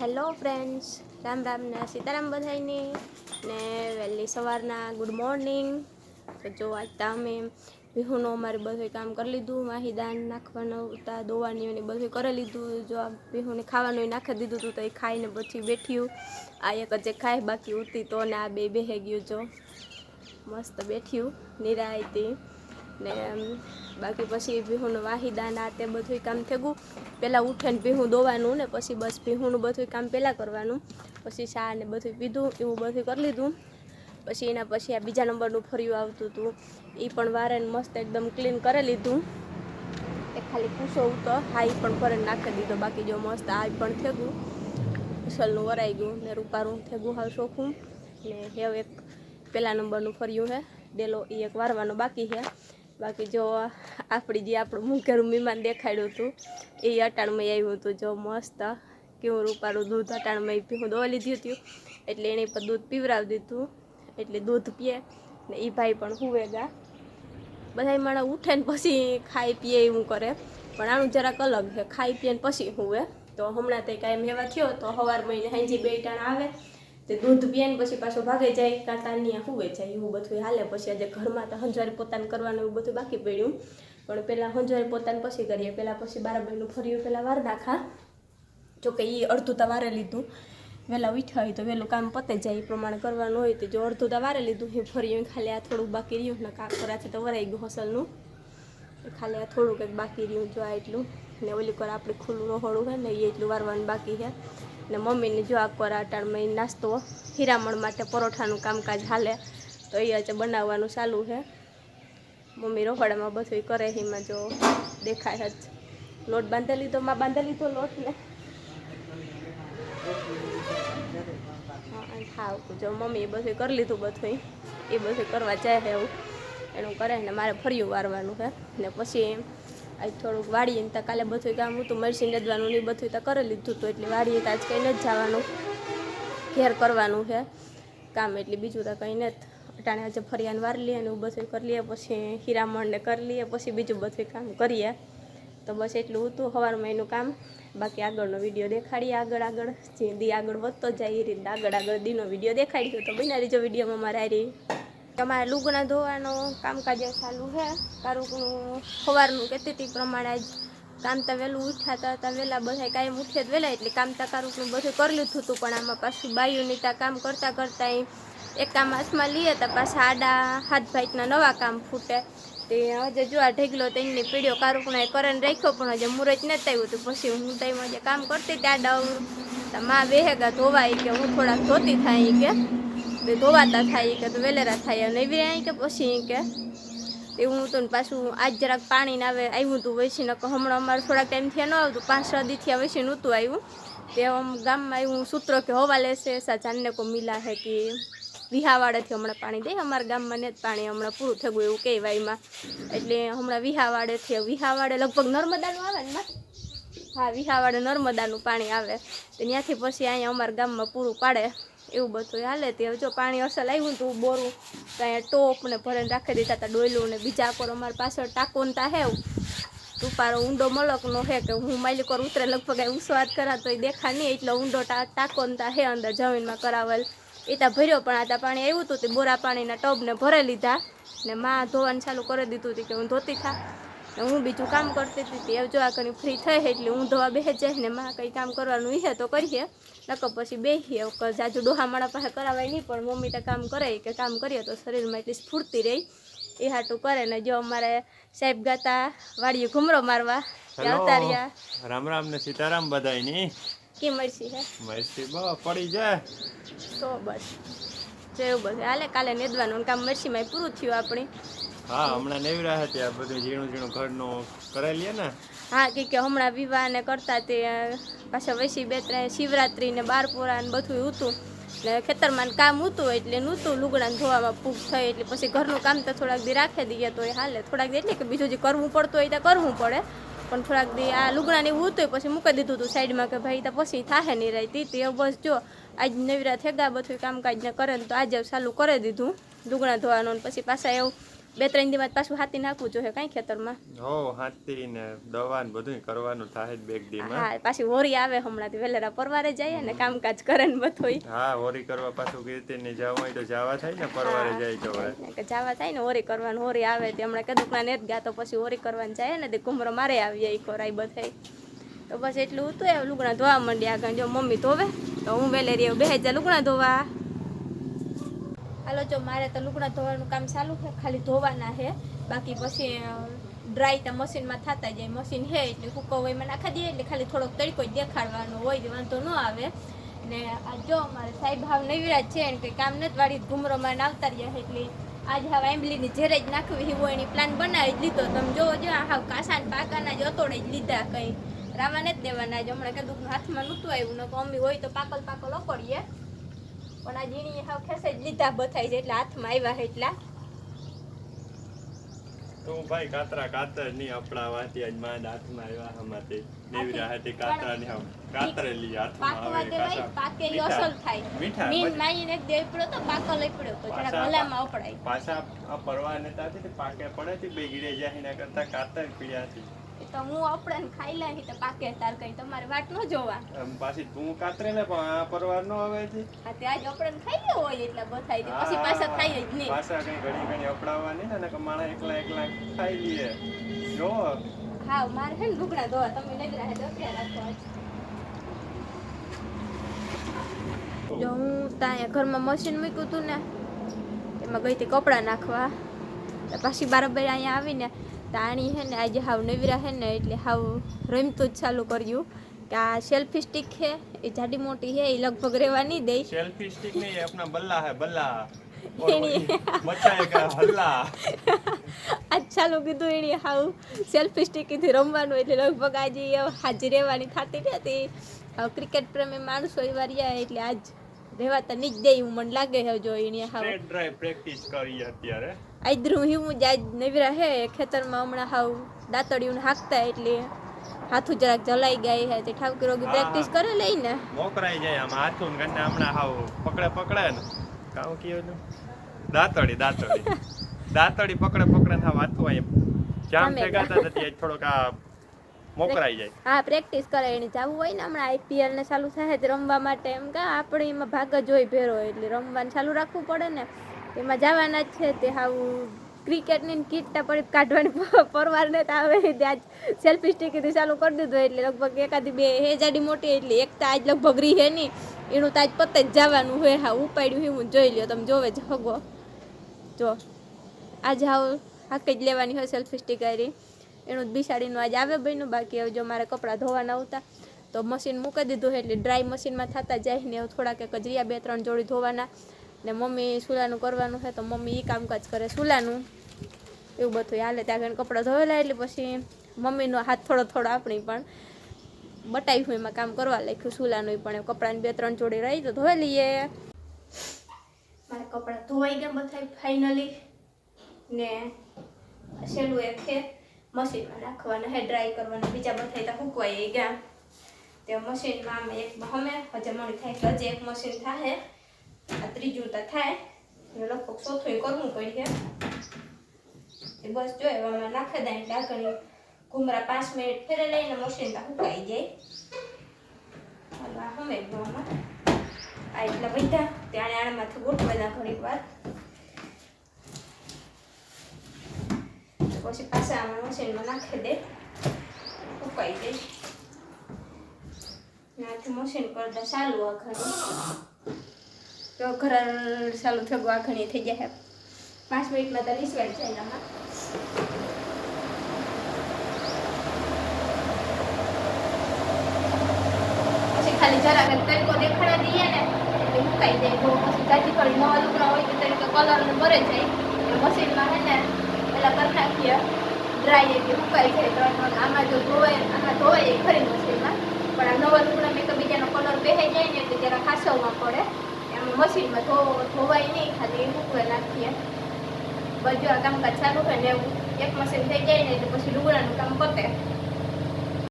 Hello friends, Ram Ram ને સીતારામ બધાઈની ને વહેલી સવારના, ગુડ મોર્નિંગ. તો જો આજ તો અમે વિહુનું અમારે બધું કામ કરી લીધું માહી દાન નાખવાનું હતા દોવાની ને બધું કરી લીધું. જો આ વિહુને ખાવાનું નાખી દીધું હતું તો એ ખાઈને પછી બેઠ્યું આ એક જે ખાય, બાકી ઉતી તો ને આ બે બેહે ગયું જો. મસ્ત બેઠ્યું નિરાયતી. ને બાકી પછી ભીહુનું વાહિદા ના તે બધું કામ થયું પહેલાં ઉઠીને ભીહું દોવાનું ને પછી બસ ભીહુંનું બધું કામ પહેલાં કરવાનું. પછી ચા ને બધું પીધું, એવું બધું કરી લીધું. પછી એના પછી આ બીજા નંબરનું ફર્યું આવતું હતું. એ પણ વારેને મસ્ત એકદમ ક્લીન કરી લીધું. એ ખાલી પૂછો તો હા એ પણ ફરે નાખી દીધો. બાકી જો મસ્ત આ પણ થયું ઉછલનું વરાઈ ગયું ને રૂપારું થયું હાવ શોખું ને હેવ એક પહેલા નંબરનું ફર્યું હે. ડેલો એ એક વારવાનો બાકી છે બાકી જો આપણી જે આપણું મુંઘેરું મહેમાન દેખાડ્યું હતું, એ અટાણમાં આવ્યું હતું જો મસ્ત. કેવું રૂપારું દૂધ અટાણમાં પીવું દોવા લીધું હતું, એટલે એણે પર દૂધ પીવરાવી દીધું. એટલે દૂધ પીએ ને એ ભાઈ પણ હુવે ગા. બધા માણસ ઉઠે ને પછી ખાઈ પીએ એવું કરે. પણ આનું જરાક અલગ છે. ખાઈ પીએ ને પછી હુવે. તો હમણાં તે કાંઈ એવા થયો તો સવાર મહિને હાંજી બે ટાણ આવે. તે દૂધ પીએ ને પછી પાછો ભાગે જાય, કાં તાનિયા હુવે જાય, એવું બધું હાલે. પછી આજે ઘરમાં તો હંજવારે પોતાને કરવાનું એવું બધું બાકી પડ્યું. પણ પહેલાં હંજવારે પોતાને પછી કરીએ. પહેલાં પછી બાર મહિનું ફર્યું પહેલાં વાર નાખા. જોકે એ અડધું વારે લીધું. વહેલા ઉઠ્યા હોય તો વહેલું કામ પતે જાય, એ પ્રમાણે કરવાનું હોય તો જો અડધું તો વારે લીધું એ ફર્યું ખાલી આ થોડુંક બાકી રહ્યું. ને કાક કરાથી તો વરાઈ ગયું હસલનું. ખાલી આ થોડુંક એક બાકી રહ્યું, જો આ એટલું. ને ઓલી કર આપણે ખુલ્લું રહોડું હોય ને એ એટલું વારવાનું બાકી છે. ને મમ્મીને જો આ કોરા અટાણમાં નાસ્તો હીરામણ માટે પરોઠાનું કામકાજ હાલે, તો એ આજે બનાવવાનું ચાલુ છે. મમ્મી રોહડામાં બધું કરે એમાં જો દેખાય જ. લોટ બાંધી લીધો, માં બાંધી લીધો લોટ ને હા જો જો એ બધું કરી લીધું બધું એ બધું કરવા જાય એવું. એનું કરે ને મારે ફર્યું વારવાનું છે. ને પછી આજ થોડુંક વાળીએ ને કાલે બધું કામ હતું મરસી નદવાનું ને બધું તો કરી લીધું હતું, એટલે વાળીએ તો આજ કંઈ નથી જવાનું. ઘેર કરવાનું છે, કામ એટલે બીજું તો કંઈ નથી. અટાણે આજે ફરિયાને વાર લઈએ ને બધું કરી લઈએ, પછી હીરામણને કરી લઈએ, પછી બીજું બધું કામ કરીએ. તો બસ એટલું હતું સવારમાં એનું કામ. બાકી આગળનો વીડિયો દેખાડીએ, આગળ આગળ. જે દી આગળ વધતો જાય એ રીતે આગળ આગળ દીનો વીડિયો દેખાડી તો બના જો વિડીયોમાં મારા રહી. તમારે લુગણા ધોવાનો કામકાજ ચાલુ છે. કારુકનું સવારનું કહેતી હતી પ્રમાણે આજ કામ તો વહેલું ઉઠાતા હતા વહેલા બધા કાંઈ ઉઠે જ વહેલા, એટલે કામ તા કારુકનું બધું કરી લીધું હતું, પણ આમાં પાછું બાયુની તા કામ કરતાં કરતાં એક કામ હાથમાં લઈએ તો પાછા આડા હાથ ભાઈકના નવા કામ ફૂટે. તે હજે જો આ ઢેગલો તેની પીડ્યો કારુકનો એ કરીને રાખ્યો, પણ હજે મુરત ન થયું હતું. પછી હું ટાઈમ જે કામ કરતી ત્યાં ડાવરું તો માં વેહેગા ધોવાય કે હું થોડાક ધોતી થાય કે તે ધોવાતા થાય કે તો વેલેરા થાય અને એવી અહીં કે પછી કે એવું હતું ને પાછું આજ જરાક પાણી આવે આવ્યું હતું વૈસી નકર હમણાં અમારે થોડાક ટાઈમ થયા ન આવતું પાંચ છ થયા વૈસી નહોતું આવ્યું તે આમ ગામમાં એવું સૂત્ર કે હવા લેશે સાચાને કો મિલા હે કે વિહાવાડેથી હમણાં પાણી દે અમારા ગામમાં ને જ પાણી હમણાં પૂરું થયું એવું કહેવાયમાં એટલે હમણાં વિહાવાડેથી વિહાવાડે લગભગ નર્મદાનું આવે ને હા વિહાવાડે નર્મદાનું પાણી આવે ત્યાંથી પછી અહીંયા અમારા ગામમાં પૂરું પાડે એવું બધું હાલે. તે હવે જો પાણી અસલ આવ્યું હતું બોરું. તો અહીંયા ટોપ ને ભરીને રાખી દીધા હતા ડોયલું ને બીજા કોર અમારી પાછળ ટાકોન તા હે. તુપારો ઊંડો મલકનો હે કે હું માલિક પર ઉતરે લગભગ અહીં સ્વાદ કરા તો એ દેખા નહીં એટલો ઊંડો ટાકોન તા હે અંદર જમીનમાં કરાવેલ. એ તા ભર્યો પણ આ પાણી આવ્યું હતું તે બોરા પાણીના ટબને ભરી લીધા ને માં ધોવાનું ચાલુ કરી દીધું હતું કે હું ધોતી થા. હું બીજું કામ કરતી હતી એ જો આ કરી ફ્રી થઈ એટલે હું ધોવા બેસે જાય ને માં કંઈ કામ કરવાનું હે તો કરીએ. નકર પછી બેસીએ જાજુ ડોહામાળા પાસે કરાવાય નહીં પણ મમ્મી તો કામ કરે કે કામ કરીએ તો શરીરમાં એટલી સ્ફૂર્તિ રહી. એ હાટું કરે ને જો અમારે સાહેબ ગાતા વાડીએ ઘુમરો મારવા અવતાર્યા રામ રામ ને સીતારામ બધાયની કે મરસી હે? મરસી બો પડી જાય. તો બસ. જેવું બધું. હાલે કાલે નેદવાનું કામ મરસીમાં પૂરું થયું આપણી. હા, હમણાં નેવરા હતી આ બધું ઝીણું ઝીણું ઘરનું કરાવી લે ને. હા, કે કે હમણાં વિવાહ ને કરતા તે પાછા વૈસી બે ત્રણ શિવરાત્રી ને બારપુરા ને બધું હતું. ને ખેતરમાં કામ હતું એટલે નહોતું લુગડા ધોવામાં ફૂગ થઈ, એટલે પછી ઘરનું કામ તો થોડાક દી રાખી દઈએ તો એ હાલે. થોડાક દી એટલે કે બીજું જે કરવું પડતું હોય તો કરવું પડે. પણ થોડાક દી આ લુગડા ને એવું હતું પછી મૂકી દીધું હતું સાઈડમાં કે ભાઈ તો પછી થાહે નહીં રહી તી બસ જો, આજ નવીરા થેગા બધું કામકાજ ને કરે તો આજે ચાલુ કરી દીધું લુગડા ધોવાનું પછી પાછા એવું બે ત્રણ દિવસ પાછું હાથી નાખવું જોઈએ કાંઈ ખેતરમાં. હો હાથી ને દવા ને બધું કરવાનું થાય જ બેગ દીમાં હા પાછી હોરી આવે હમણાંથી વેલેરા પરવારે જાય ને કામકાજ કરે ને બધું હા હોરી કરવા પાછું કીર્તિ ને જવા હોય તો જવા થાય ને પરવારે જાય તો જવા થાય ને હોરી કરવાનું હોરી આવે તે હમણાં કીધું ના નેત ગયા તો પછી હોરી કરવાનું જાય ને તે કુમરો મારે આવીએ એ કોરાઈ બધે તો બસ એટલું હતું એ લુગણા ધોવા માંડ્યા આગળ જો મમ્મી ધોવે તો હું વેલેરી બે હજાર લુગણા ધોવા. હાલો, જો મારે તો લુગડા ધોવાનું કામ ચાલુ છે, ખાલી ધોવાના છે. બાકી પછી ડ્રાય તો મશીનમાં થતા જાય, મશીન છે એટલે હુકવવામાં નાખા દઈએ, એટલે ખાલી થોડોક તડકો જ દેખાડવાનો હોય વાંધો ન આવે. ને આ જો અમારે સાહેબ હાવ નવીરાજ છે, એને કંઈ કામ નથી વાળી ઘુમરોમાં આવતા રહ્યા એટલે આજ હાવ આંબલીની ઝેરે જ નાખવી હોય એની પ્લાન બનાવી જ લીધો. તમે જોવો જો હાવ કાસા ને પાકાના જ અતોડે જ લીધા કંઈ. રામાને જ દેવાના જ હમણાં કીધું હાથમાં નહોતું આવ્યું ને તો અમ્મી હોય તો પાકલ પાકલ અપડીએ પણ આ ઝીણી હાવ ખેસે જ લીધા બથાઈ છે એટલે હાથમાં આવ્યા છે એટલા. તું ભાઈ કાતરા કાતરની આજ હાથમાં આવ્યા હમાતે દેવરા હતી કાતરા ની હાવ. કાતરેલી હાથમાં પાકવા દેવાય અસલ થાય. મીઠા મીન માઈને એક તો પાકો લઈ પડ્યો તો જરા પાછા- ગલામાં અપડાય. પાછા આ પરવા નતા હતી પાકે પડે તે બે ગીડે જાય એના કરતા કાતર પીડ્યા એ તો હું અપડે ને ખાઈ લઈ તો પાકે તાર કઈ તમારે વાટ ન જોવા. પાછી તું કાતરે ને પણ આ પરવાર નો આવે છે હા તે આજ અપડે ખાઈ લે હોય એટલે બથાઈ દે પછી પાછા ખાઈ જ નહીં. પાછા કઈ ઘડી ઘડી અપડાવવાની ને નકર માણા એકલા એકલા ખાઈ લીએ જો. હા મારે હે ને લુગડા ધોવા તમે નગરા હે તો અત્યારે રાખો જો હું ત્યાં ઘરમાં મશીન મૂક્યું હતું ને એમાં ગઈ હતી કપડાં નાખવા. પાછી બરાબર અહીંયા આવીને તાણી હે ને આજે હાવ નવીરા હે ને એટલે હાવ રમતું જ ચાલુ કર્યું. કે આ સેલ્ફી સ્ટિક હે એ જાડી મોટી હે એ લગભગ રહેવા નહીં દે. સેલ્ફી સ્ટિક નહીં આપના બલ્લા હે બલ્લા. અચ્છા લોકો રમવાનું એટલે લગભગ આજે હાજી રહેવાની થતી નથી હાવ ક્રિકેટ પ્રેમી માણસો એવા રહ્યા એટલે આજ રહેવાતા નહીં દે એવું મને લાગે છે જો એને હાવ આદરું હિમું જ આજ નવીરા હે ખેતરમાં હમણાં હાવ દાંતડિયું હાંકતા એટલે હાથું જરાક જલાઈ ગયા હે તે ઠાકુર રોગી પ્રેક્ટિસ કરે લઈ ને. મોકરાઈ જાય આમ હાથું ને ગન્ને હમણાં હાવ પકડે પકડે ને. કામ કયું દાંતડી દાંતડી. દાંતડી પકડે પકડે ને હાથું આમ જામ ફેંકાતા નથી આજ થોડોક આ મોકરાઈ જાય. હા પ્રેક્ટિસ કરે એને જવું હોય ને હમણાં આઈપીએલ ને ચાલુ થાય રમવા માટે. એમ કા આપણે એમાં ભાગ જ હોય ભેરો એટલે રમવાનું ચાલુ રાખવું પડે ને. એમાં જવાના જ છે, તે હાવ ક્રિકેટની કીટટા પડી કાઢવાની પરવારને પરવાર ને આવે. ત્યાં આજ સેલ્ફી સ્ટિકથી ચાલુ કરી દીધું, એટલે લગભગ એકાદી બે, હે જાડી મોટી, એટલે એક તો આજ લગભગ રી હે નહીં. એનું આજ પતે જ જવાનું હોય હા, ઉપાડ્યું હું જોઈ લ્યો, તમે જોવે જ હગો. જો, આજે હાવ હાકે જ લેવાની હોય સેલ્ફી સ્ટિક કરી એનું જ બિસાડીનું આજ આવે બન્યું, બાકી હવે જો મારે કપડાં ધોવાના આવતા તો મશીન મૂકી દીધું એટલે ડ્રાય મશીનમાં થતા જાય ને થોડાક એક જ રહ્યા બે ત્રણ જોડી ધોવાના. ને મમ્મી સુલાનું કરવાનું છે તો મમ્મી એ કામકાજ કરે સુલાનું. એવું બધું હાલે. ત્યાં આગળ કપડાં ધોયેલા એટલે પછી મમ્મીનો હાથ થોડો થોડો આપણી પણ બતાવ્યું એમાં કામ કરવા લખ્યું સુલાનું પણ કપડાની બે ત્રણ જોડી રહી તો ધોઈ લઈએ. મારે કપડાં ધોવાઈ ગયા બધા ફાઇનલી ને છેલ્લું એક છે મશીનમાં નાખવાના હે ડ્રાય કરવાના. બીજા બધા ત્યાં હુકવાઈ ગયા. તે મશીનમાં એક હમે હજમણી થાય હજી એક મશીન થાય આ ત્રીજું તો થાય. એ લગભગ ચોથું કરવું પડશે. એ બસ જો એવામાં નાખી દે એટલે આગળ પાંચ મિનિટ ફેરે લઈને મશીન તો હુકાઈ જાય. હાલો, આ હમે ગવામાં આ એટલા બધા. ત્યાં આણમાંથી ગોઠવેલા ઘણી વાર. પછી પાછા આમાં મશીનમાં નાખી દે. સુકાઈ દે નાથી મશીન કરતા ચાલુ આખણી તો ઘર ચાલુ થયું આખણી થઈ જાય પાંચ મિનિટમાં તો નિસવાઈ જાય પછી ખાલી જરાક એમ તરીકો દેખાડા દઈએ ને, એટલે મુકાઈ જાય તો પછી જાજી થોડી નવા લુગડા હોય તો તરીકે કલર ને ભરે જાય. એટલે મશીનમાં હે ને, પેલા કરી નાખીએ. ડ્રાય એટલે મુકાઈ જાય ત્રણ આમાં જો ધોવાય, આમાં ધોવાય ખરી મશીનમાં પણ આ નવા લુગડા મેં તો બીજાનો કલર બેહાઈ જાય ને, એટલે જરા ખાસવવા પડે. એમાં મશીનમાં ધો, ધોવાય નહીં, ખાલી મૂકવા નાખીએ. બધું આ કામકાજ ચાલુ હોય ને એક મશીન થઈ જાય ને એટલે પછી લુગડાનું કામ પતે.